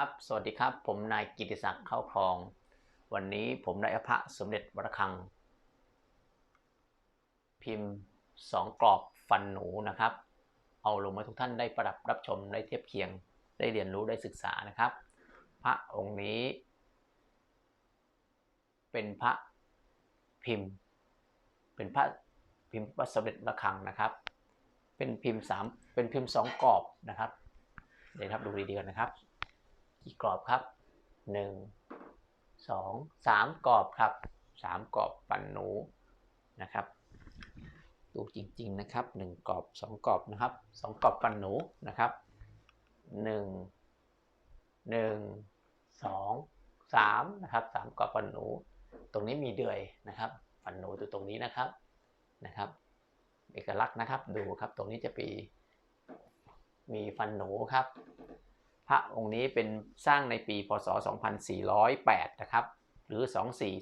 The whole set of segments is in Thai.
ครับ สวัสดีครับ ผมนายกิติศักดิ์เข้าคลอง วันนี้ผมได้พระสมเด็จวระฆัง พิมพ์สองกรอบฟันหนูนะครับ เอาลงมาทุกท่านได้ประดับรับชมได้เทียบเคียงได้เรียนรู้ได้ศึกษานะครับ พระองค์นี้ เป็นพระพิมพ์ เป็นพระพิมพ์วัดสมเด็จระฆังนะครับ เป็นพิมพ์สามเป็นพิมพ์สองกรอบนะครับเดี๋ยวครับดูดีๆกันนะครับ กี่กรอบครับหนึ่งสองสามกรอบครับสามกรอบฟันหนูนะครับดูจริงๆนะครับหนึ่งกรอบสองกรอบนะครับสองกรอบฟันหนูนะครับหนึ่งหนึ่งสองสามนะครับสามกรอบฟันหนู ตรงนี้มีเดือยนะครับฟันหนูอยู่ตรงนี้นะครับนะครับ เอกลักษณ์นะครับดูครับตรงนี้จะมีมีฟันหนูครับ พระองค์นี้เป็นสร้างในปีพศ 2408 นะครับ หรือ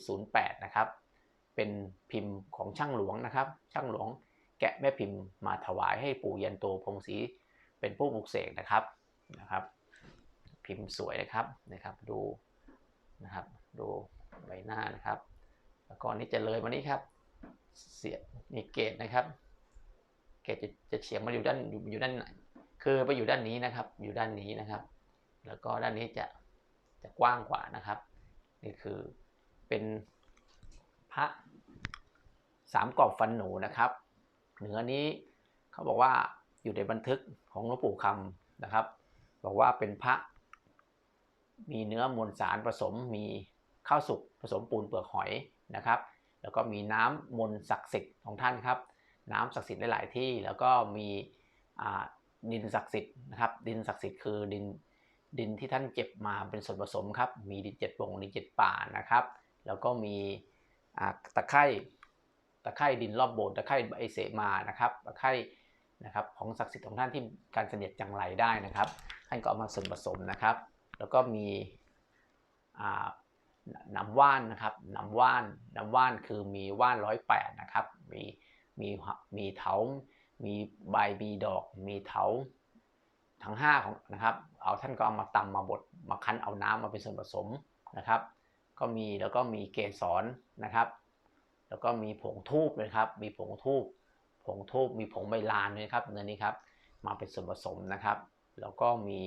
2408 นะครับ เป็นพิมพ์ของช่างหลวงนะครับ ช่างหลวงแกะแม่พิมพ์มาถวายให้ปู่ยันโตพงศรีเป็นผู้ปลุกเสกนะครับนะครับ พิมพ์สวยนะครับนะครับดูนะครับดูใบหน้านะครับแล้วก็นี่จะเลยมานี้ครับเสียมีเกตนะครับ เกตจะจะเฉียงมาอยู่ด้านอยู่ด้านไหนคือไปอยู่ด้านนี้นะครับ อยู่ด้านนี้นะครับ แล้วก็ด้านนี้จะจะกว้างกว่านะครับ นี่คือเป็นพระสามกรอบฟันหนูนะครับเนื้อนี้เขาบอกว่าอยู่ในบันทึกของหลวงปู่คำนะครับ บอกว่าเป็นพระ มีเนื้อมวลสารผสมมีข้าวสุกผสมปูนเปลือกหอยนะครับ แล้วก็มีน้ำมนศักดิ์สิทธิ์ของท่านครับ น้ำศักดิ์สิทธิ์หลาย ๆ ที่แล้วก็มีดินศักดิ์สิทธิ์นะครับ ดินศักดิ์สิทธิ์คือดิน ดินที่ท่านเก็บมาเป็นส่วนผสมครับ มีดินเจ็ดวงดินเจ็ดป่านะครับ แล้วก็มีตะไคร่ตะไคร่ดินรอบโบสถ์ตะไคร่ใบเสมานะครับตะไคร่นะครับของศักดิ์สิทธิ์ของท่านที่การเสด็จจังไรได้นะครับ ท่านก็เอามาส่วนผสมนะครับ แล้วก็มีน้ำว่านนะครับน้ำว่านน้ำว่านคือมีว่านร้อยแปดนะครับ มีมีมีเถามีใบมีดอก มีเถา ทั้ง5ของนะครับเอาท่านก็เอามาตำมาบดมาคั้นเอาน้ำมาเป็นส่วนผสมนะครับ ก็มีแล้วก็มีเกสรนะครับ แล้วก็มีผงทูบนะครับ มีผงทูบผงทูบมีผงใบลานนะครับเนื้อนี้ครับมาเป็นส่วนผสมนะครับ แล้วก็มี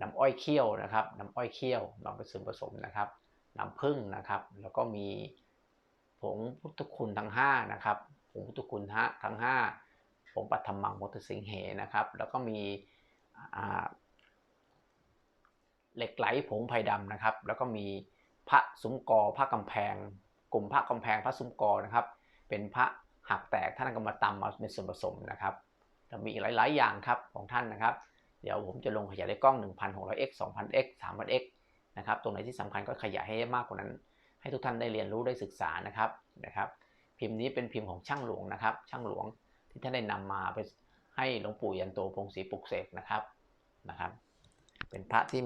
น้ำอ้อยเคี่ยวนะครับ น้ำอ้อยเคี่ยวมาเป็นส่วนผสมนะครับน้ำผึ้งนะครับ แล้วก็มีผงพุทธคุณทั้ง5นะครับผงพุทธคุณทั้ง5ผ งปัทมังโมตสิงเหนะครับ แล้วก็มีเหล็กไหลผงไผ่ดำนะครับ แล้วก็มีพระซุ้มกอพระกำแพง กลุ่มพระกำแพงพระซุ้มกอนะครับ เป็นพระหักแตกท่านก็มาตำมาเป็นส่วนผสมนะครับแล้วมีอีกหลาย ๆ อย่างครับของท่านนะครับ เดี๋ยวผมจะลงขยายในกล้อง 1600x 2000x 3000x นะครับ ตรงไหนที่สำคัญก็ขยายให้มากกว่านั้น ให้ทุกท่านได้เรียนรู้ได้ศึกษานะครับนะครับ พิมพ์นี้เป็นพิมพ์ของช่างหลวงนะครับ ช่างหลวง ที่ท่านได้นำมาไปให้หลวงปู่ยันโตพงศรีปลุกเสกนะครับนะครับ เป็นพระที่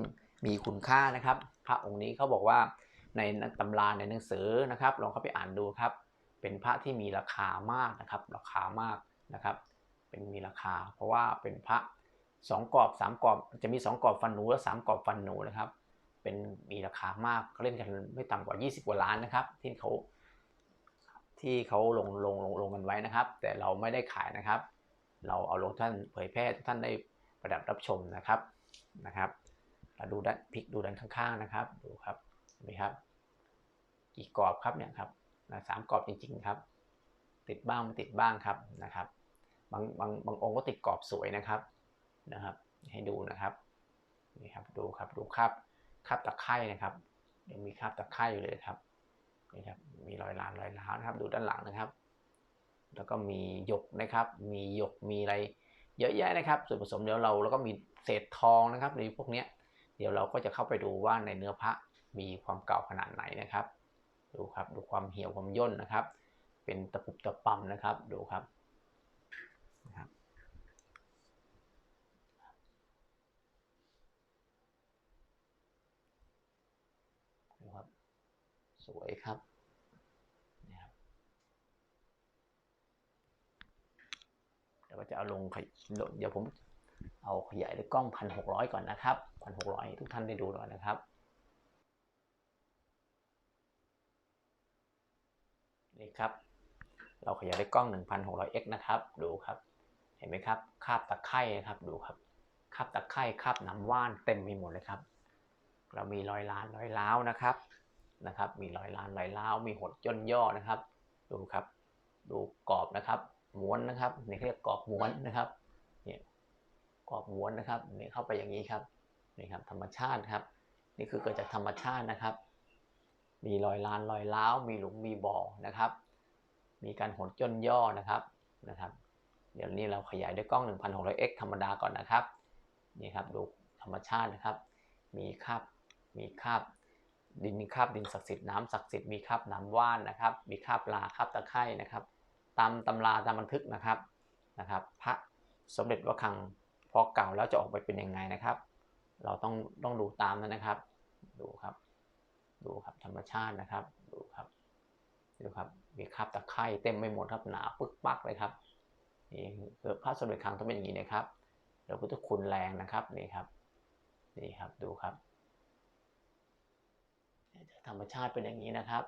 มีคุณค่านะครับ พระองค์นี้เขาบอกว่าในตำราในหนังสือนะครับลองเข้าไปอ่านดูครับ เป็นพระที่มีราคามากนะครับ ราคามากนะครับ เป็นมีราคา เพราะว่าเป็นพระสองกรอบสามกรอบจะมีสองกรอบฟันหนูและสามกรอบฟันหนูนะครับ เป็นมีราคามากเขาเล่นกันไม่ต่ำกว่า 20กว่าล้านนะครับ ที่เขา ที่เขาลงลงลงลงกันไว้นะครับ แต่เราไม่ได้ขายนะครับ เราเอาลงท่านเผยแพร่ท่านได้ประดับรับชมนะครับนะครับเราดูด้านพลิกดูด้านข้างๆนะครับดูครับนี่ครับ กี่กรอบครับเนี่ยครับสามกรอบจริงๆครับ ติดบ้างไม่ติดบ้างครับนะครับ บางบางบางองค์ก็ติดกรอบสวยนะครับนะครับ ให้ดูนะครับนี่ครับดูครับดูคาบคาบตะไคร่นะครับยังมีคาบตะไคร่อยู่เลยครับ นี่ครับมีรอยลานรอยร้านะครับดูด้านหลังนะครับ แล้วก็มีหยกนะครับ มีหยกมีอะไรเยอะแยะนะครับ ส่วนผสมเดี๋ยวเราแล้วก็มีเศษทองนะครับในพวกนี้เดี๋ยวเราก็จะเข้าไปดูว่าในเนื้อพระมีความเก่าขนาดไหนนะครับ ดูครับดูความเหี่ยวความย่นนะครับ เป็นตะปุบตะปำนะครับดูครับนะครับดูครับ สวยครับเดี๋ยวก็จะเอาลงเดี๋ยวผมเอาขยายด้วยกล้องพันหกร้อยก่อนนะครับพันหกร้อยทุกท่านได้ดูหน่อยนะครับ นี่ครับ เราขยายด้วยกล้อง 1,600x นะครับ ดูครับ เห็นไหมครับ คาบตะไคร่ครับ ดูครับ คาบตะไคร่คาบน้ำว่านเต็มไปหมดเลยครับ เรามีรอยล้านรอยล้าวนะครับ นะครับ มีรอยล้านรอยเล้ามีหดย่นย่อนะครับ ดูครับ ดูกรอบนะครับ ม้วนนะครับนี่เรียกกรอบม้วนนะครับเนี่ยกรอบม้วนนะครับนี่เข้าไปอย่างนี้ครับนี่ครับธรรมชาติครับ นี่คือเกิดจากธรรมชาตินะครับ มีรอยลานรอยล้ามีหลุมมีบ่อนะครับ มีการหดย่นย่อนะครับนะครับ เดี๋ยวนี้เราขยายด้วยกล้อง 1600x ธรรมดาก่อนนะครับนี่ครับดูธรรมชาตินะครับ มีคาบมีคาบ ดินมีคราบดินศักดิ์สิทธิ์น้ำศักดิ์สิทธิ์มีคราบน้ำว่านนะครับ มีคราบลาคราบตะไคร่นะครับ ตามตำราตามบันทึกนะครับนะครับ พระสมเด็จพระคังพอเก่าแล้วจะออกไปเป็นยังไงนะครับ เราต้องต้องดูตามนั้นนะครับ ดูครับ ดูครับธรรมชาตินะครับ ดูครับดูครับมีคราบตะไคร่เต็มไปหมดครับหนาปึกปักเลยครับนี่คือพระสมเด็จคังต้องเป็นอย่างนี้นะครับแล้วพุทธคุณแรงนะครับนี่ครับนี่ครับดูครับ ธรรมชาติเป็นอย่างนี้นะครับ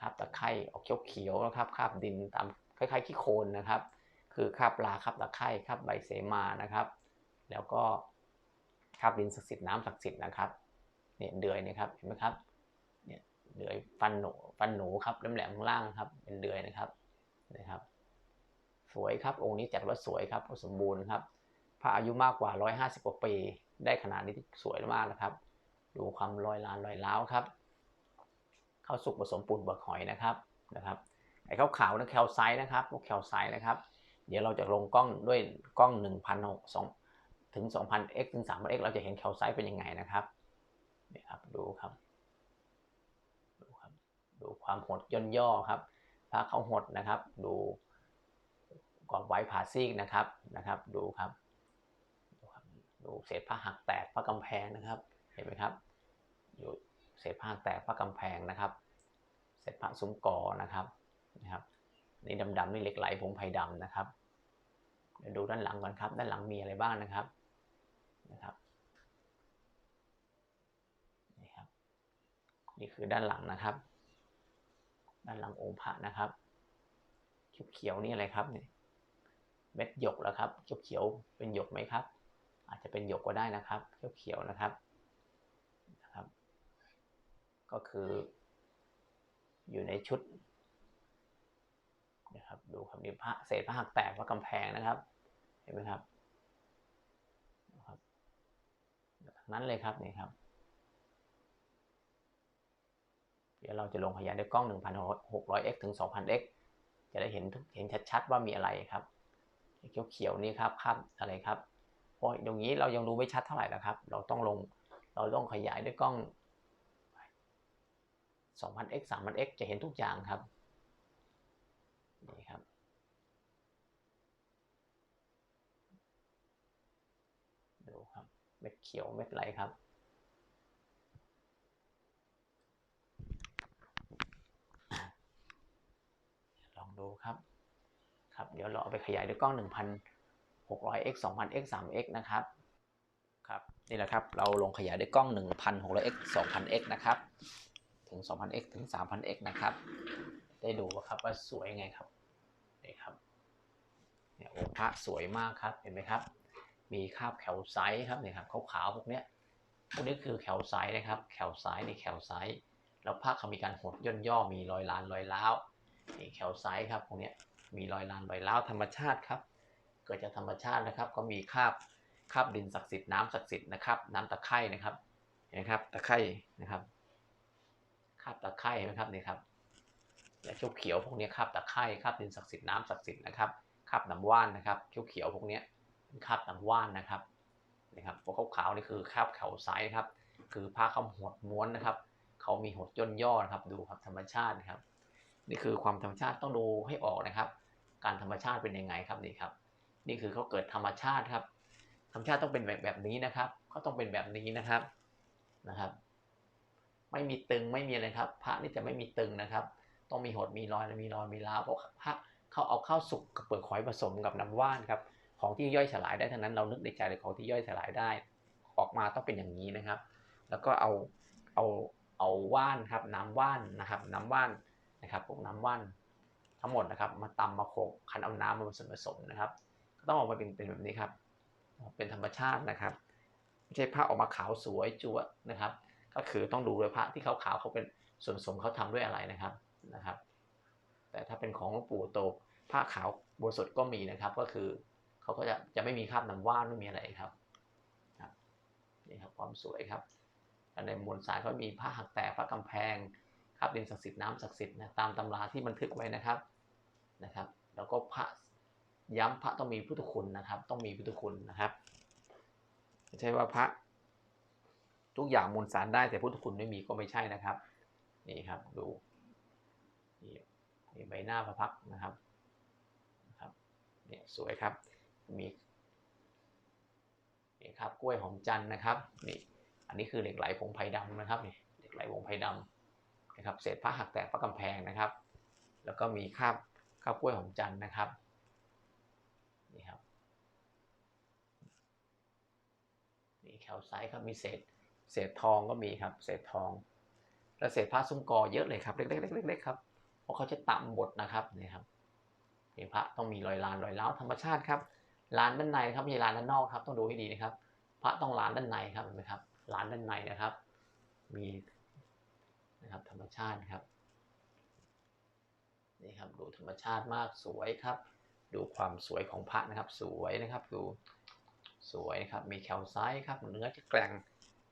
คราบตะไคร่ออกเขียวๆนะครับคราบดินตามคล้ายๆขี้โคลนนะครับ คือคราบลาคราบตะไคร่คราบใบเสมานะครับ แล้วก็คราบดินศักดิ์สิทธิ์น้ำศักดิ์สิทธิ์นะครับเนี่ยเดือยนะครับเห็นไหมครับเนี่ยเดือยฟันหนูฟันหนูครับแหลมๆข้างล่างครับเป็นเดือยนะครับนะครับ สวยครับองค์นี้จัดว่าสวยครับสมบูรณ์ครับพระอายุมากกว่า 150กว่าปี ได้ขนาดนี้สวยมากนะครับ ดูความรอยลานรอยล้าวครับ ข้าวสุกผสมปูนเบิกหอยนะครับนะครับไอ้ขาวขาวนะแคลไซต์นะครับพวกแคลไซต์นะครับ เดี๋ยวเราจะลงกล้องด้วยกล้อง 1,000ถึง 2,000x ถึง 3,000x เราจะเห็นแคลไซต์เป็นยังไงนะครับนี่ครับดูครับดูครับ ดูความหดย่นย่อครับพระเขาหดนะครับ ดูกรอบไว้ผ่าซีกนะครับนะครับดูครับดูครับดูเศษผ้าหักแตกผ้ากำแพงนะครับ เห็นไหมครับอยู่ เศษผ้าแตกผ้ากำแพงนะครับ เศษผ้าซุ้มกอนะครับนะครับนี่ดำๆนี่เหล็กไหลผงไผ่ดำนะครับเดี๋ยวดูด้านหลังก่อนครับ ด้านหลังมีอะไรบ้างนะครับนะครับนี่ครับ นี่คือด้านหลังนะครับ ด้านหลังองค์พระนะครับเขียวๆนี่อะไรครับเนี่ยเม็ดหยกแล้วครับเขียวๆเป็นหยกไหมครับ อาจจะเป็นหยกก็ได้นะครับเขียวๆนะครับ ก็คืออยู่ในชุดนะครับดูครับนี่พระเศษพระหักแตกพระกำแพงนะครับ เห็นไหมครับนะครับนั้นเลยครับนี่ครับ เดี๋ยวเราจะลงขยายด้วยกล้อง 1,600x ถึง 2,000x จะได้เห็นเห็นชัดๆว่ามีอะไรครับเขียวๆนี่ครับคาบอะไรครับเพราะตรงนี้เรายังดูไม่ชัดเท่าไหร่นะครับ เราต้องลงเราต้องขยายด้วยกล้อง 2,000x 3,000x จะเห็นทุกอย่างครับนี่ครับ ดูครับ เม็ดเขียวเม็ดไรครับลองดูครับครับ เดี๋ยวเราเอาไปขยายด้วยกล้อง 1,600x 2,000x 3x นะครับครับนี่แหละครับ เราลงขยายด้วยกล้อง 1,600x 2,000x นะครับ ถึง 2,000x ถึง 3,000x นะครับ ได้ดูครับว่าสวยไงครับนี่ครับเนี่ยองค์พระสวยมากครับเห็นไหมครับ มีคราบแคลไซต์ครับเนี่ยครับขาวๆพวกเนี้ยพวกนี้คือแคลไซต์นะครับแคลไซต์นี่แคลไซต์แล้วพระเขามีการหดย่นย่อมีรอยลานรอยร้าวนี่แคลไซต์ครับพวกเนี้ยมีรอยลานรอยร้าวธรรมชาติครับ เกิดจากธรรมชาตินะครับ ก็มีคราบคราบดินศักดิ์สิทธิ์น้ำศักดิ์สิทธิ์นะครับ น้ำตะไคร่นะครับเห็นไหมครับตะไคร่นะครับาบตะไคร่เห็นไหมครับนี่ครับและเขียวเขียวพวกนี้คาบตะไคร่คาบดินศักดิ์สิทธิ์น้ำศักดิ์สิทธิ์นะครับคาบน้ำว่านนะครับเขียวเขียวพวกนี้เป็นคาบน้ำว่านนะครับนะครับพวกขาวๆนี่คือคาบแคลไซต์นะครับ คือผ้าเขาหดม้วนนะครับเขามีหดย่นย่อนะครับดูครับธรรมชาตินะครับ นี่คือความธรรมชาติต้องดูให้ออกนะครับ การธรรมชาติเป็นยังไงครับนี่ครับ นี่คือเขาเกิดธรรมชาติครับ ธรรมชาติต้องเป็นแบบแบบนี้นะครับเขาต้องเป็นแบบนี้นะครับนะครับ ไม่มีตึงไม่มีอะไรครับ พระนี่จะไม่มีตึงนะครับ ต้องมีหดมีรอยมีรอยมีร้าวเพราะพระเขาเอาข้าวสุกกับเปลือกหอยผสมกับน้ำว่านครับของที่ย่อยสลายได้ทั้งนั้นเรานึกในใจเลยของที่ย่อยสลายได้ ออกมาต้องเป็นอย่างนี้นะครับ แล้วก็เอาเอาเอาว่านครับน้ำว่านนะครับ น้ำว่านนะครับพวกน้ำว่านทั้งหมดนะครับ มาตำมาโขกคั้นเอาน้ำมาเป็นส่วนผสมนะครับก็ต้องออกมาเป็นเป็นแบบนี้ครับ เป็นธรรมชาตินะครับไม่ใช่พระออกมาขาวสวยจั่วนะครับ ก็คือต้องดูด้วยพระที่ขาวๆเขาเป็นส่วนผสมเขาทำด้วยอะไรนะครับนะครับ แต่ถ้าเป็นของหลวงปู่โตผ้าขาวบริสุทธิ์ก็มีนะครับ ก็คือเขาก็จะจะไม่มีคราบน้ำว่านไม่มีอะไรครับครับนี่ครับความสวยครับในมวลสารก็มีผ้าหักแตกผ้ากำแพงคราบดินศักดิ์สิทธิ์น้ำศักดิ์สิทธิ์นะตามตำราที่บันทึกไว้นะครับนะครับ แล้วก็พระย้ำพระต้องมีพุทธคุณนะครับ ต้องมีพุทธคุณนะครับไม่ใช่ว่าพระ ทุกอย่างมวลสารได้แต่พุทธคุณไม่มีก็ไม่ใช่นะครับนี่ครับดูนี่ใบหน้าพระพักนะครับนะครับเนี่ยสวยครับมีนี่ครับกล้วยหอมจันทร์นะครับนี่อันนี้คือเหล็กไหลผงไผ่ดำนะครับนี่เหล็กไหลผงไผ่ดำนะครับเศษผ้าหักแตกพระกำแพงนะครับ แล้วก็มีคราบคราบกล้วยหอมจันทร์นะครับนี่ครับนี่แคลไซต์ครับมีเศษ เศษทองก็มีครับ เศษทอง และเศษผ้าซุ้มกอเยอะเลยครับ เล็กๆๆๆครับเพราะเขาจะต่ำบดนะครับนี่ครับเพระต้องมีรอยลานรอยเล้าวธรรมชาติครับลานด้านในครับไม่ใช่ลานด้านนอกครับ ต้องดูให้ดีนะครับ พระต้องลานด้านในครับเห็นไหมครับลานด้านในนะครับ มีนะครับธรรมชาติครับนี่ครับดูธรรมชาติมากสวยครับ ดูความสวยของพระนะครับ สวยนะครับดูสวยนะครับมีแคลไซต์ครับเนื้อจะแกร่ง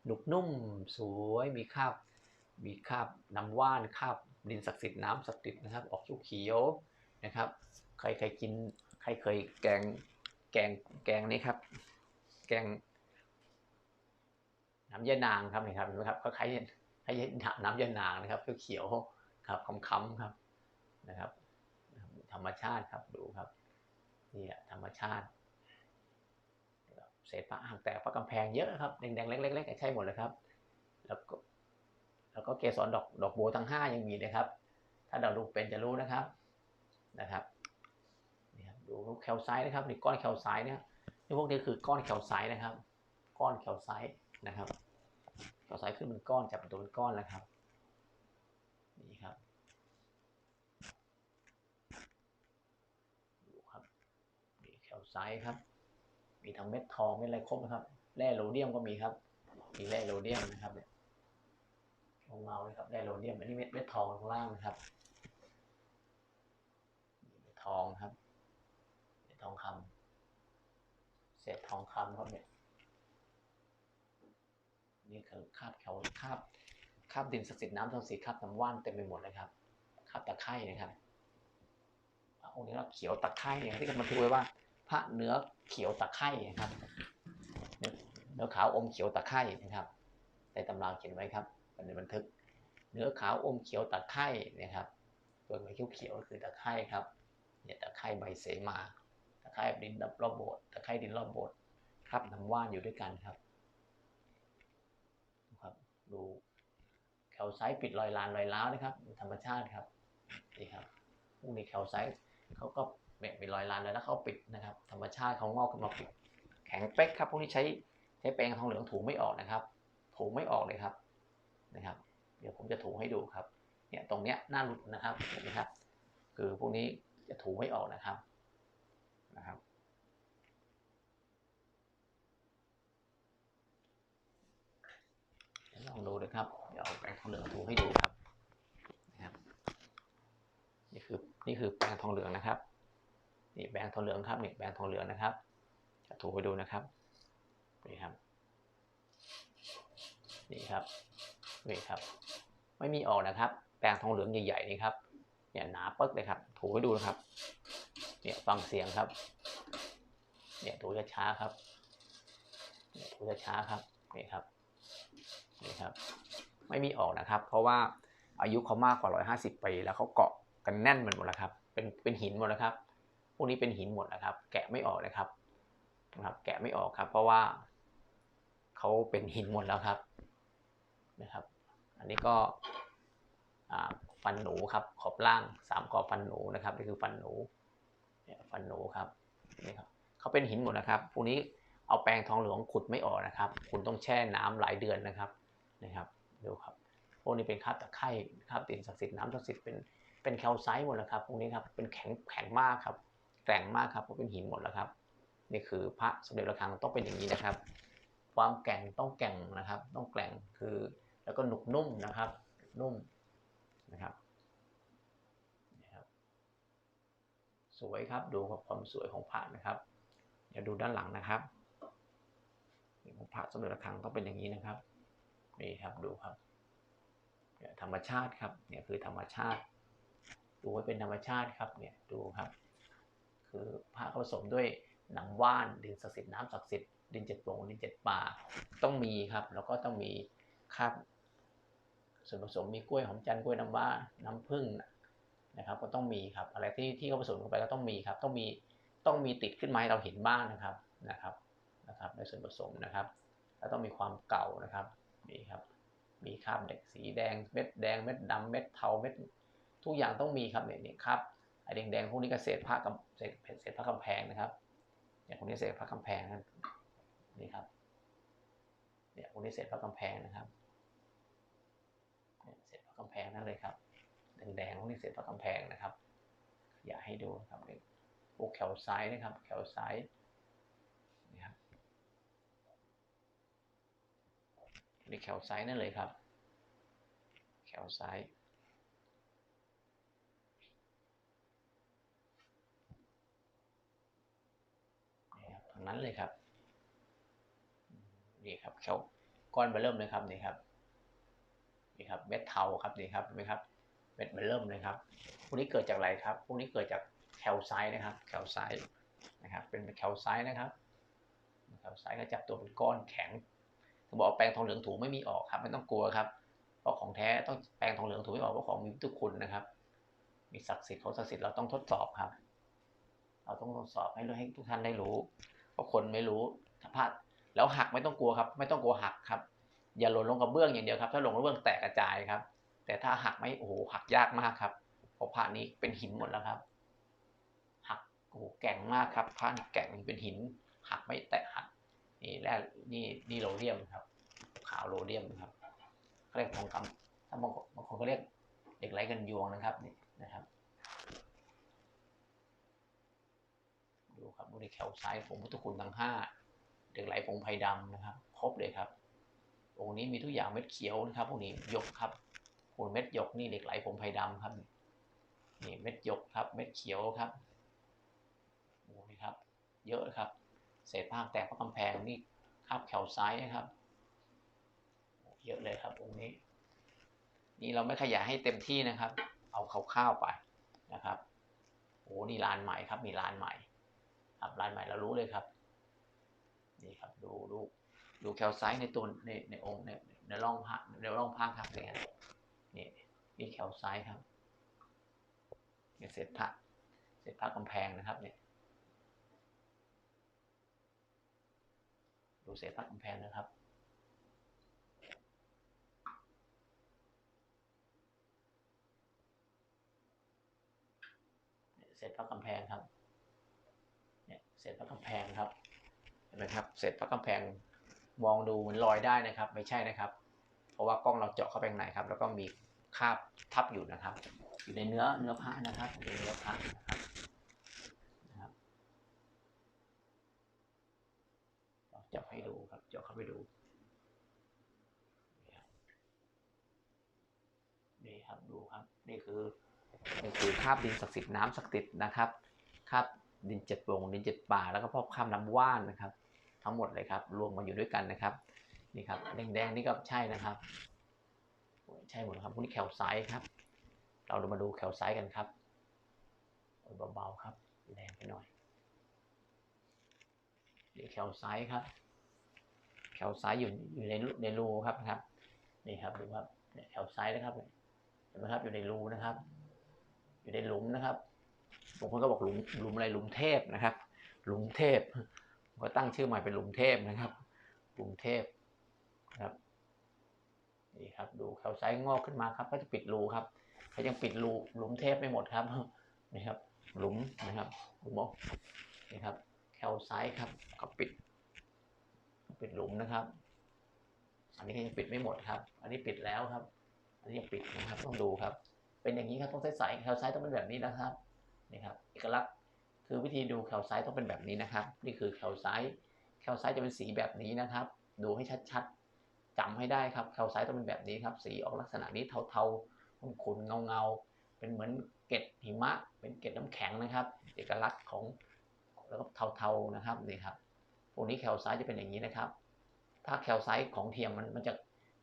หนุบนุ่มสวยมีคราบมีคราบน้ำว่านคราบดินศักดิ์สิทธิ์น้ำศักดิ์สิทธิ์นะครับ ออกเขียวๆนะครับ ใครเคยกินใครเคยแกงแกงแกงนี้ครับ แกง น้ำยานางครับนี่ครับเห็นไหมครับคล้ายคล้ายน้ำยานางนะครับเขียวๆครับค้ำๆครับนะครับ ธรรมชาติครับดูครับนี่แหละธรรมชาติ เศษพระหักแตกพระกำแพงเยอะครับแดงๆเล็กๆใช่หมดเลยครับ แล้วก็แล้วก็เกสรดอกดอกบัวทั้งห้ายังมีนะครับ ถ้าเราดูเป็นจะรู้นะครับนะครับนี่ครับดูรูปแคลไซต์นะครับนี่ก้อนแคลไซต์เนี่ยนี่พวกนี้คือก้อนแคลไซต์นะครับ ก้อนแคลไซต์นะครับแคลไซต์ขึ้นเป็นก้อนจับเป็นตัวเป็นก้อนแล้วครับนี่ครับดูครับนี่แคลไซต์ครับ มีทั้งเม็ดทองเม็ดอะไรครบนะครับแร่โรเดียมก็มีครับ มีแร่โรเดียมนะครับเนี่ยลงเงาเลยครับแร่โรเดียมอันนี้เม็ดเม็ดทองข้างล่างนะครับเม็ดทองครับเม็ดทองคำเศษทองคำครับเนี่ยนี่คือคาบเขาคาบคาบดินศักดิ์สิทธิ์น้ำทองสีคาบน้ำว่านเต็มไปหมดเลยครับคาบตะไคร่นะครับองค์นี้เราเขียวตะไคร่เนี่ยที่กำลังพูดไว้ว่า พระเนื้อเขียวตะไคร่นะครับ เนื้อขาวอมเขียวตะไคร่นะครับในตำราเขียนไว้ครับในบันทึก เนื้อขาวอมเขียวตะไคร่นะครับตัวใบเขียวๆก็คือตะไคร่ครับเนี่ยตะไคร่ใบเสมาตะไคร่ดินรอบโบสถ์ตะไคร่ดินรอบโบสถ์ครับน้ำว่านอยู่ด้วยกันครับครับดูแคลไซต์ปิดรอยลานรอยร้าวนะครับ ธรรมชาติครับนี่ครับพวกนี้แคลไซต์เขาก็ เนี่ยมีรอยลานเลยแล้วเขาปิดนะครับ ธรรมชาติเขางอกขึ้นมาปิดแข็งเป๊กครับพวกนี้ใช้ใช้แปรงทองเหลืองถูไม่ออกนะครับ ถูไม่ออกเลยครับนะครับ เดี๋ยวผมจะถูให้ดูครับ เนี่ยตรงเนี้ยหน้าหลุดนะครับเห็นไหมครับ คือพวกนี้จะถูไม่ออกนะครับนะครับลองดูนะครับ เดี๋ยวเอาแปรงทองเหลืองถูให้ดูครับนะครับ นี่คือนี่คือแปรงทองเหลืองนะครับ นี่แบงทองเหลืองครับนี่แบงทองเหลืองนะครับจะถูไปดูนะครับนี่ครับนี่ครับนี่ครับ ไม่มีออกนะครับ แปรงทองเหลืองใหญ่ๆนี่ครับเนี่ยหนาปึ๊กเลยครับ ถูไปดูนะครับเนี่ยฟังเสียงครับเนี่ยถูช้าๆครับเนี่ยถูช้าๆครับนี่ครับนี่ครับ ไม่มีออกนะครับ เพราะว่าอายุเขามากกว่า 150ปีแล้วเขาเกาะกันแน่นหมดแล้วครับเป็นเป็นหินหมดแล้วครับ พวกนี้เป็นหินหมดนะครับ แกะไม่ออกเลยครับนะครับ แกะไม่ออกครับ เพราะว่าเขาเป็นหินหมดแล้วครับนะครับ อันนี้ก็ฟันหนูครับ ขอบล่างสามขอบฟันหนูนะครับนี่คือฟันหนูฟันหนูครับนี่ครับเขาเป็นหินหมดนะครับพวกนี้เอาแปรงทองเหลืองขุดไม่ออกนะครับ คุณต้องแช่น้ำหลายเดือนนะครับนะครับดูครับพวกนี้เป็นคราบตะไคร่คราบดินศักดิ์สิทธิ์น้ำศักดิ์สิทธิ์เป็นเป็นแคลไซต์หมดแล้วครับพวกนี้ครับเป็นแข็งแข็งมากครับ แกร่งมากครับเพราะเป็นหินหมดแล้วครับ นี่คือพระสมเด็จระฆังต้องเป็นอย่างนี้นะครับ ความแกร่งต้องแกร่งนะครับ ต้องแกร่งคือแล้วก็หนุกนุ่มนะครับ นุ่มนะครับนะครับสวยครับดูกับความสวยของพระนะครับ เดี๋ยวดูด้านหลังนะครับของพระสมเด็จระฆังต้องเป็นอย่างนี้นะครับนี่ครับดูครับธรรมชาติครับเนี่ยคือธรรมชาติ ดูไว้เป็นธรรมชาติครับเนี่ยดูครับ คือพระผสมด้วยหนังว่านดินศักดิ์สิทธิ์น้ำศักดิ์สิทธิ์ดินเจ็ดโปร่งดินเจ็ดป่าต้องมีครับ แล้วก็ต้องมีคราบส่วนผสมมีกล้วยหอมจันทร์กล้วยน้ำว้าน้ำผึ้งนะครับ ก็ต้องมีครับ อะไรที่ที่เขาผสมลงไปก็ต้องมีครับ ต้องมีต้องมีติดขึ้นมาให้เราเห็นบ้างนะครับนะครับนะครับ ในส่วนผสมนะครับ แล้วต้องมีความเก่านะครับนี่ครับ มีคราบเด็กสีแดงเม็ดแดงเม็ดดำเม็ดเทาเม็ดทุกอย่างต้องมีครับเนี่ยเนี่ยครับ ไอ้แดงๆพวกนี้ก็เศษผ้ากำเศษเศษผ้ากำแพงนะครับอย่างพวกนี้เศษผ้ากำแพงนะนี่ครับเนี่ยพวกนี้เศษผ้ากำแพงนะครับเนี่ยเศษผ้ากำแพงนั่นเลยครับแดงๆพวกนี้เศษผ้ากำแพงนะครับ อยากให้ดูครับพวกแคลไซด์นะครับแคลไซด์นี่ครับนี่แคลไซด์นั่นเลยครับแคลไซด์นี่ครับทั้ง นั้นเลยครับนี่ครับแคลก้อนเบอร์เริ่มเลยครับนี่ครับนี่ครับเม็ดเทาครับนี่ครับเห็นไหมครับเม็ดเบอร์เริ่มเลยครับพวกนี้เกิดจากอะไรครับพวกนี้เกิดจากแคลไซด์นะครับแคลไซด์นะครับ เป็นแคลไซด์นะครับแคลไซด์ก็จับตัวเป็นก้อนแข็งถ้าบอกว่าแปรงทองเหลืองถูไม่มีออกครับไม่ต้องกลัวครับเพราะของแท้ต้องแปลงทองเหลืองถูไม่ออกเพราะของมีทุกคุณนะครับ มีศักดิ์สิทธิ์ของศักดิ์สิทธิ์เราต้องทดสอบครับ เราต้องทดสอบให้ให้ทุกท่านได้รู้ เพราะคนไม่รู้ถ้าพลาดแล้วหักไม่ต้องกลัวครับ ไม่ต้องกลัวหักครับ อย่าหล่นลงกับเบื้องอย่างเดียวครับ ถ้าหล่นลงกับเบื้องแตกกระจายครับ แต่ถ้าหักไม่โอ้โหหักยากมากครับเพราะพระนี้เป็นหินหมดแล้วครับ หักโอ้โหแก่งมากครับพระนี่แก่งเป็นหิน หักไม่แตะหักนี่แร่นี่นี่โรเดียมครับ ขาวโรเดียมครับเขาเรียกทองคำถ้าบางคนบางคนก็เรียกเหล็กไหลกันยวงนะครับนี่นะครับ ดูครับบุรีแคลไซด์ผงพุทธคุณทั้งห้าเหล็กไหลผงไผ่ดำนะครับ ครบเลยครับองค์นี้มีทุกอย่างเม็ดเขียวนะครับพวกนี้หยกครับพวกเม็ดหยกนี่เหล็กไหลผงไผ่ดำครับนี่เม็ดหยกครับ เม็ดเขียวครับโอ้นี่ครับ เยอะครับ เศษผ้าแตกพระกำแพงนี่คาบแคลไซด์นะครับ เยอะเลยครับองค์นี้ นี่เราไม่ขยายให้เต็มที่นะครับ เอาคร่าวๆไปนะครับโอ้นี่ลานใหม่ครับมีลานใหม่ ครับลานใหม่เรารู้เลยครับ นี่ครับ ดูดูดูแคลไซต์ในตัวในในองค์ในในร่องพระในร่องพระครับเนี่ยนี่นี่แคลไซต์ครับเนี่ยเศษพระเศษพระกำแพงนะครับ เนี่ย ดูเศษพระกำแพงนะครับเศษพระกำแพงครับ ษพระกำแพงครับเห็นไหมครับเศษพระกำแพงมองดูเหมันลอยได้นะครับ ไม่ใช่นะครับ เพราะว่ากล้องเราเจาะเข้าไปข้างในครับ แล้วก็มีคาบทับอยู่นะครับ อยู่ในเนื้อเนื้อผ้านะครับในเนื้อผ้านะครับนะครับเจาะให้ดูครับเจาะเข้าไปดูนี่ครับดูครับนี่คือนี่คือคาบดินศักดิ์สิทธิ์น้ำศักดิ์สิทธิ์นะครับคราบ ดินเจ็ดโป่งดินเจ็ดป่า แล้วก็พวกคราบน้ำว่านนะครับ ทั้งหมดเลยครับ รวมมาอยู่ด้วยกันนะครับ นี่ครับแดงๆนี่ก็ใช่นะครับ ใช่หมดครับพวกนี้แคลไซต์ครับ เรามาดูแคลไซต์กันครับเบาๆครับแรงไปหน่อยนี่แคลไซต์ครับแคลไซต์อยู่อยู่ในในรูครับนะครับนี่ครับดูครับแคลไซต์นะครับเห็นไหมครับอยู่ในรูนะครับ อยู่ในหลุมนะครับ บางคนก็บอกหลุมหลุมอะไรหลุมเทพนะครับ หลุมเทพก็ตั้งชื่อใหม่เป็นหลุมเทพนะครับหลุมเทพนะครับนี่ครับดูแคลไซต์งอกขึ้นมาครับ ก็จะปิดรูครับเขายังปิดรูหลุมเทพไม่หมดครับนี่ครับ หลุมนะครับหลุมนี่ครับแคลไซต์ครับก็ปิด ปิดหลุมนะครับ อันนี้ยังปิดไม่หมดครับ อันนี้ปิดแล้วครับ อันนี้ยังปิดนะครับต้องดูครับ เป็นอย่างนี้ครับต้องใช้สายแคลไซต์ต้องเป็นแบบนี้นะครับ นี่ครับเอกลักษณ์คือวิธีดูแคลไซต์ต้องเป็นแบบนี้นะครับ นี่คือแคลไซต์แคลไซต์จะเป็นสีแบบนี้นะครับ ดูให้ชัดๆจำให้ได้ครับแคลไซต์ต้องเป็นแบบนี้ครับ สีออกลักษณะนี้เทาๆขุ่นๆเงาๆ เป็นเหมือนเกล็ดหิมะ เป็นเกล็ดน้ำแข็งนะครับ เอกลักษณ์ของแล้วก็เทาๆนะครับนี่ครับพวกนี้แคลไซต์จะเป็นอย่างนี้นะครับ ถ้าแคลไซต์ของเทียมมันมันจะ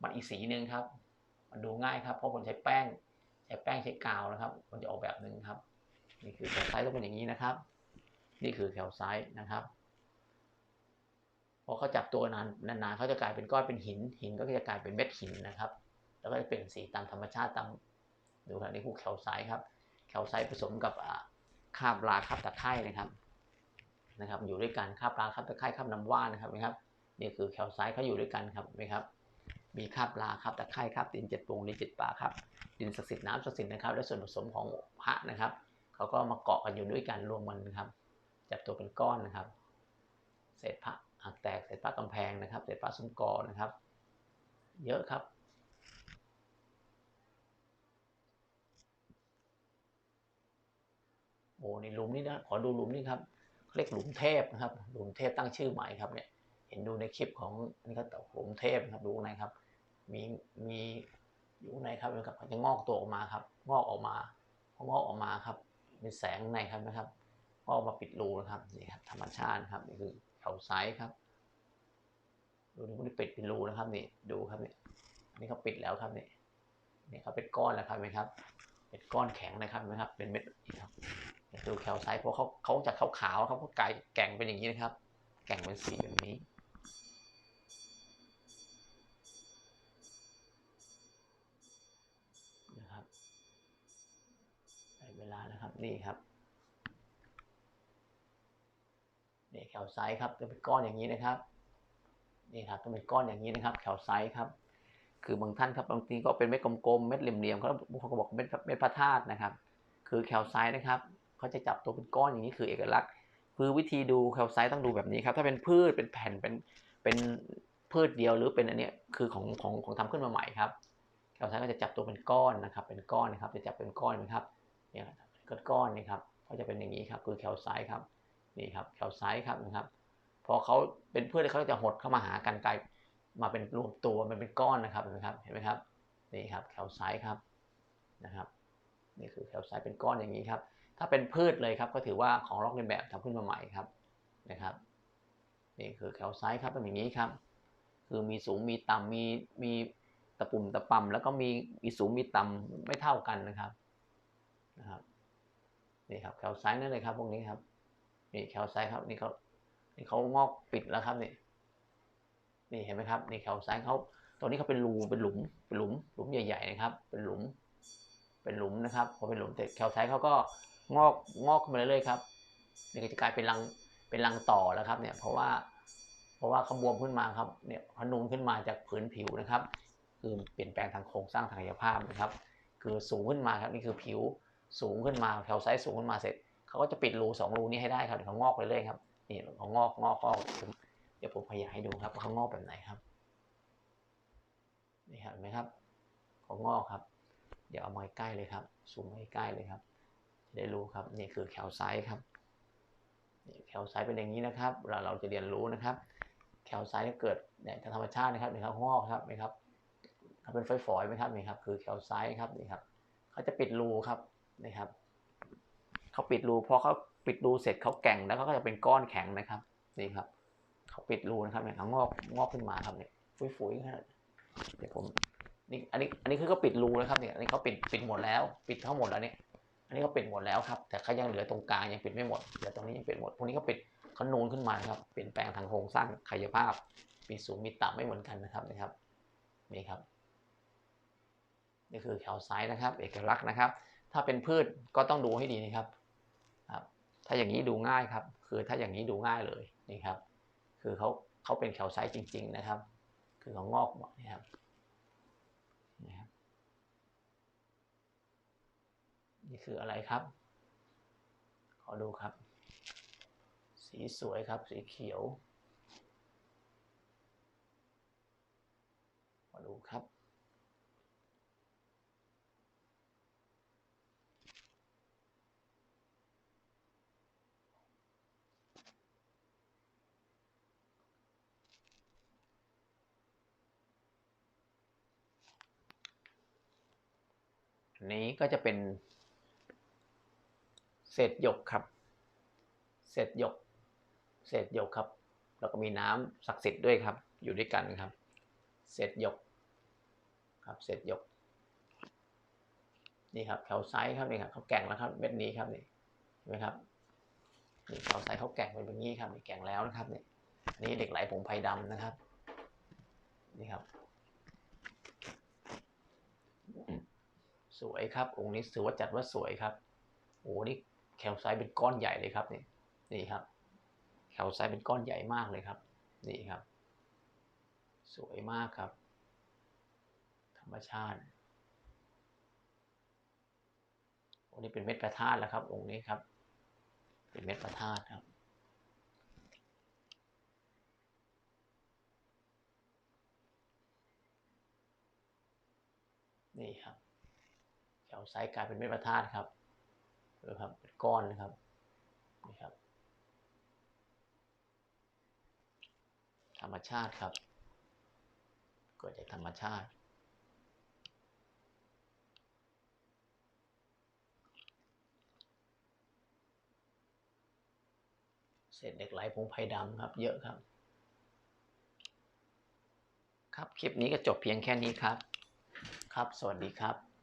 มันอีกสีหนึ่งครับ มันดูง่ายครับเพราะคนใช้แป้งใช้แป้งใช้กาวนะครับ มันจะออกแบบหนึ่งครับ นี่คือแคลไซต์ต้องเป็นอย่างนี้นะครับ นี่คือแคลไซต์นะครับพอเขาจับตัวนานนานๆเขาจะกลายเป็นก้อนเป็นหิน หินก็จะกลายเป็นเม็ดหินนะครับ แล้วก็จะเปลี่ยนสีตามธรรมชาติตามดูครับนี่คือแคลไซต์ครับแคลไซต์ผสมกับคาบลาคาบตะไคร่นะครับนะครับ อยู่ด้วยกันคาบลาคาบตะไคร่คาบน้ำว่านนะครับนะครับนี่คือแคลไซต์เขาอยู่ด้วยกันครับไหมครับ มีคาบลาคาบตะไคร่คาบดินเจ็ดปวงดินเจ็ดป่าครับดินศักดิ์สิทธิ์น้ำศักดิ์สิทธิ์นะครับและส่วนผสมของพระนะครับ เขาก็มาเกาะกันอยู่ด้วยกันรวมกันครับ จับตัวเป็นก้อนนะครับ เศษพระหักแตกเศษพระกำแพงนะครับ เศษพระซุ้มกอนะครับ เยอะครับโอ้ในหลุมนี้นะขอดูหลุมนี้ครับเรียกหลุมเทพนะครับ หลุมเทพตั้งชื่อใหม่ครับเนี่ยเห็นดูในคลิปของนี่ครับหลุมเทพนะครับดูในครับ มีมีอยู่ในครับนะครับจะงอกตัวออกมาครับ งอกออกมาพองอกออกมาครับ เป็นแสงในครับนะครับงอมาปิดรูนะครับนี่ครับธรรมชาติครับนี่คือเขาไซส์ครับ ดูนี่มันปิดเป็นรูนะครับนี่ดูครับนี่นี่เขาปิดแล้วครับนี่นี่เขาเป็นก้อนแล้วครับไหมครับ เป็นก้อนแข็งนะครับไหมครับ เป็นเม็ดนี่ครับนี่คือแคลไซต์เพราะเขาเขาจะขาวๆครับเขาไก่แก่งเป็นอย่างนี้นะครับ แก่งเป็นสีแบบนี้ นี่ครับนี่แคลไซต์ครับจะเป็นก้อนอย่างนี้นะครับนี่ครับต้องเป็นก้อนอย่างนี้นะครับ แคลไซต์ครับ คือบางท่านครับบางทีก็เป็นเม็ดกลมๆเม็ดเหลี่ยมๆเขาบางคนก็บอกเม็ดเม็ดพระธาตุนะครับ คือแคลไซต์นะครับเขาจะจับตัวเป็นก้อนอย่างนี้คือเอกลักษณ์ คือวิธีดูแคลไซต์ต้องดูแบบนี้ครับ ถ้าเป็นพืชเป็นแผ่นเป็นเป็นพืชเดียวหรือเป็นอันนี้คือของของของทำขึ้นมาใหม่ครับแคลไซต์ก็จะจับตัวเป็นก้อนนะครับ เป็นก้อนนะครับ จะจับเป็นก้อนนะครับเนี่ยก็ ก้อนนี่ครับก็จะเป็นอย่างนี้ครับคือแคลไซต์ครับนี่ครับแคลไซต์ครับนะครับพอเขาเป็นพืชเขาจะหดเข้ามาหากันกลายมาเป็นรวมตัวมันเป็นก้อนนะครับเห็นไหมครับเห็นไหมครับนี่ครับแคลไซต์ครับนะครับนี่คือแคลไซต์เป็นก้อนอย่างนี้ครับถ้าเป็นพืชเลยครับก็ถือว่าของลอกเลียนแบบทำขึ้นมาใหม่ครับนะครับนี่คือแคลไซต์ครับเป็นอย่างนี้ครับ คือมีสูงมีต่ำมีมีตะปุ่มตะปำแล้วก็มีมีสูงมีต่ำไม่เท่ากันนะครับนะครับ นี่ครับแคลไซต์นั่นเลยครับพวกนี้ครับนี่แคลไซต์ครับนี่เขานี่เขางอกปิดแล้วครับนี่นี่เห็นไหมครับนี่แคลไซต์เขาตรงนี้เขาเป็นรูเป็นหลุมเป็นหลุมหลุมใหญ่ๆนะครับ เป็นหลุม เป็นหลุมนะครับพอเป็นหลุมเสร็จแคลไซต์เขาก็งอกงอกขึ้นมาเรื่อยๆครับนี่ก็จะกลายเป็นรังเป็นรังต่อแล้วครับเนี่ยเพราะว่าเพราะว่าเขาบวมขึ้นมาครับเนี่ยพนูนขึ้นมาจากผืนผิวนะครับ คือเปลี่ยนแปลงทางโครงสร้างทางกายภาพนะครับ คือสูงขึ้นมาครับนี่คือผิว สูงขึ้นมาแคลไซต์สูงขึ้นมาเสร็จเขาก็จะปิดรูสองรูนี้ให้ได้ครับเดี๋ยวเขางอกไปเรื่อยครับนี่เขางอกงอกงอกเดี๋ยวผมขยายให้ดูครับเขางอกแบบไหนครับนี่ครับเห็นไหมครับเขางอกครับ เดี๋ยวเอามาใกล้เลยครับซูมให้ใกล้เลยครับจะได้รู้ครับนี่คือแคลไซต์ครับนี่แคลไซต์เป็นอย่างนี้นะครับ เราเราจะเรียนรู้นะครับ แคลไซต์เกิดเนี่ยธรรมชาตินะครับนี่ครับงอกครับไหมครับเขาเป็นฝอยๆไหมครับนี่ครับคือแคลไซต์ครับนี่ครับเขาจะปิดรูครับ นี่ครับเขาปิดรูพอเขาปิดรูเสร็จเขาแก่งแล้วเขาก็จะเป็นก้อนแข็งนะครับนี่ครับเขาปิดรูนะครับเนี่ยเขางอกงอกขึ้นมาครับเนี่ยฟุยๆครับเดี๋ยวผมนี่อันนี้อันนี้คือเขาปิดรูนะครับเนี่ยอันนี้เขาปิดปิดหมดแล้ว ปิดทั้งหมดแล้วเนี่ยอันนี้เขาปิดหมดแล้วครับ แต่เขายังเหลือตรงกลางยังปิดไม่หมดเหลือตรงนี้ยังปิดหมดพวกนี้เขาปิดเขานูนขึ้นมาครับเปลี่ยนแปลงทางโครงสร้างกายภาพมีสูงมีต่ำไม่เหมือนกันนะครับนะครับนี่ครับ นี่คือแคลไซต์นะครับ เอกลักษณ์นะครับ ถ้าเป็นพืชก็ต้องดูให้ดีนะครับครับ ถ้าอย่างนี้ดูง่ายครับ คือถ้าอย่างนี้ดูง่ายเลยนี่ครับ คือเขาเขาเป็นแคลไซต์จริง ๆ นะครับ คือเขางอกหมดนะครับนี่ครับ นี่คืออะไรครับ ขอดูครับ สีสวยครับ สีเขียวมาดูครับ นี้ก็จะเป็นเศษหยกครับ เศษหยก เศษหยกครับ แล้วก็มีน้ำศักดิ์สิทธิ์ด้วยครับ อยู่ด้วยกันครับ เศษหยก ครับ เศษหยก นี่ครับแคลไซต์ครับนี่ครับเขาแก่งแล้วครับเม็ดนี้ครับนี่เห็นไหมครับนี่แคลไซต์เขาแก่งเป็นแบบนี้ครับนี่แก่งแล้วนะครับนี่อันนี้เหล็กไหลผงไพดำนะครับ นี่ครับ สวยครับองค์นี้ถือว่าจัดว่าสวยครับโอ้โหนี่แคลไซต์เป็นก้อนใหญ่เลยครับนี่นี่ครับแคลไซต์เป็นก้อนใหญ่มากเลยครับนี่ครับ สวยมากครับ ธรรมชาติโอ้นี่เป็นเม็ดพระธาตุแล้วครับ องค์นี้ครับ เป็นเม็ดพระธาตุครับนี่ครับ แถวซ้ายกลายเป็นเม็ดพระธาตุครับดูครับเป็นก้อนนะครับนี่ครับ ธรรมชาติครับ เกิดจากธรรมชาติเศษเหล็กไหลผงไผ่ดำครับ เยอะครับ ครับ คลิปนี้ก็จบเพียงแค่นี้ครับ ครับ สวัสดีครับ